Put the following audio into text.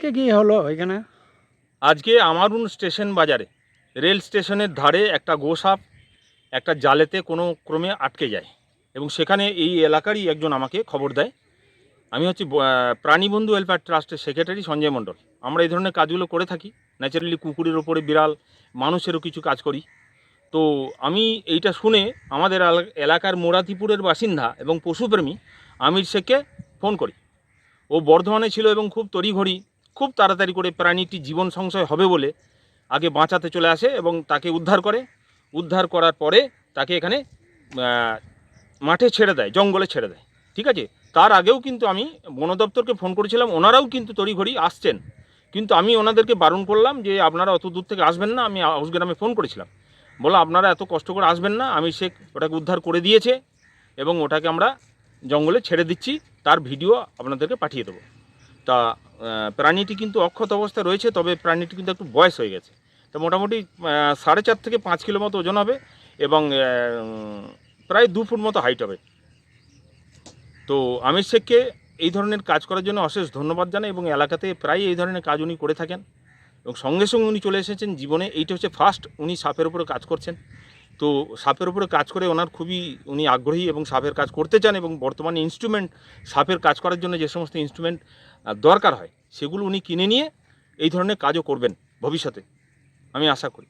কে কি হলো এখানে আজকে আমারুন স্টেশন বাজারে, রেল স্টেশনের ধারে একটা গোসাপ, একটা জালেতে কোনো ক্রমে আটকে যায় এবং সেখানে এই এলাকারই একজন আমাকে খবর দেয়। আমি হচ্ছি প্রাণীবন্ধু ওয়েলফেয়ার ট্রাস্টের সেক্রেটারি সঞ্জয় মণ্ডল। আমরা এই ধরনের কাজগুলো করে থাকি। ন্যাচারালি কুকুরের ওপরে বিড়াল, মানুষেরও কিছু কাজ করি। তো আমি এইটা শুনে আমাদের এলাকার মোরাতিপুরের বাসিন্দা এবং পশুপ্রেমী আমির শেখকে ফোন করি। ও বর্ধমানে ছিল এবং খুব তড়িঘড়ি খুব তাড়াতাড়ি করে প্রাণীটি জীবন সংশয় হবে বলে আগে বাঁচাতে চলে আসে এবং তাকে উদ্ধার করে। উদ্ধার করার পরে তাকে এখানে মাঠে ছেড়ে দেয়, জঙ্গলে ছেড়ে দেয়। ঠিক আছে? তার আগেও কিন্তু আমি বন দপ্তরকে ফোন করেছিলাম, ওনারাও কিন্তু তড়িঘড়ি আসছেন। কিন্তু আমি ওনাদেরকে বারণ করলাম যে, আপনারা অত দূর থেকে আসবেন না। আমি হাউসগ্রামে ফোন করেছিলাম। বলো আপনারা এত কষ্ট করে আসবেন না। আমি সে ওটাকে উদ্ধার করে দিয়েছে এবং ওটাকে আমরা জঙ্গলে ছেড়ে দিচ্ছি। তার ভিডিও আপনাদেরকে পাঠিয়ে দেবো। তা প্রাণীটি কিন্তু অক্ষত অবস্থায় রয়েছে, তবে প্রাণীটি কিন্তু একটু বয়স হয়ে গেছে। তো মোটামুটি সাড়ে চার থেকে পাঁচ কিলো মতো ওজন হবে এবং প্রায় দু ফুট মতো হাইট হবে। তো আমির শেখকে এই ধরনের কাজ করার জন্য অশেষ ধন্যবাদ জানাই এবং এলাকাতে প্রায় এই ধরনের কাজ উনি করে থাকেন। এবং সঙ্গে সঙ্গে উনি চলে এসেছেন জীবনে। এইটা হচ্ছে ফার্স্ট উনি সাপের উপরে কাজ করছেন। তো সাপের উপরে কাজ করে ওনার খুবই উনি আগ্রহী এবং সাপের কাজ করতে চান এবং বর্তমানে ইনস্ট্রুমেন্ট সাপের কাজ করার জন্য যে সমস্ত ইনস্ট্রুমেন্ট দরকার হয়, সেগুলো উনি কিনে নিয়ে এই ধরনের কাজও করবেন ভবিষ্যতে, আমি আশা করি।